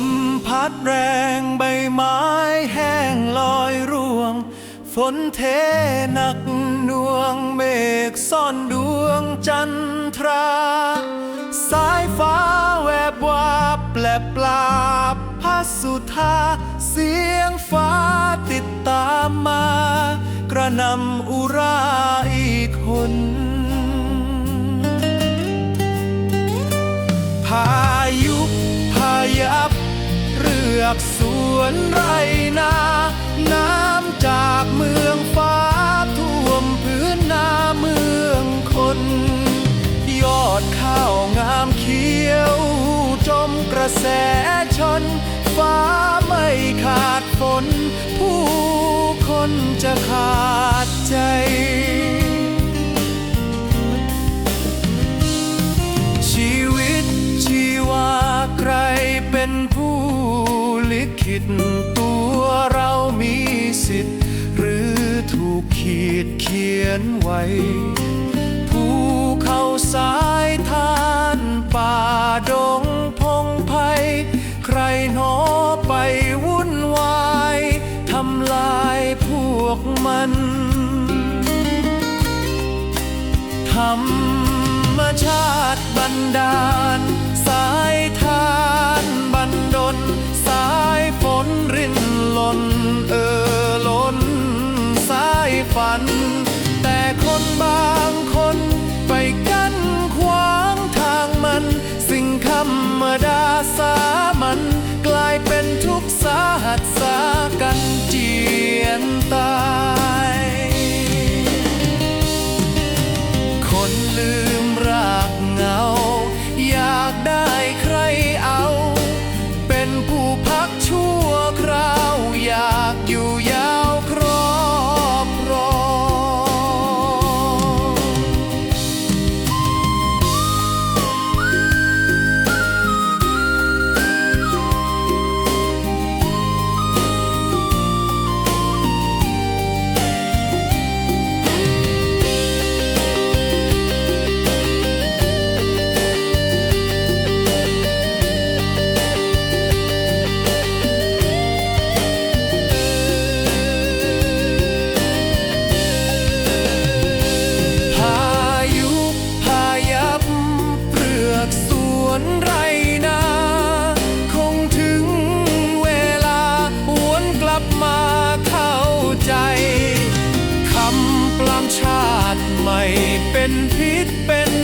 มพัดแรงใบไม้แห้งลอยร่วง ฝนเทหนักหน่วงเมฆซ่อนดวงจันทรา สายฟ้าแวบวาบแปลปลาพัสสุธาเสียงฟ้าติดตามมา กระนำอุราอีกคนพา อกสวนไรนา น้ำจากเมืองฟ้าท่วมพื้นนาเมืองคน ยอดข้าวงามเขียว จมกระแสชน ฟ้าไม่ขาดฝน ผู้คนจะขาดใจ ลิขิตตัวเรามีสิทธิ์ หรือถูกขีดเขียนไว้ผู้เข้าสายทานป่าดงพงไพใครหนอไปวุ่นวายทำลายพวกมันธรรมชาติบันดาลสายท สามัน กลายเป็นทุกสาหัสสากันเจียนตา ใจคำปลามชาติไม่เป็นพิษเป็น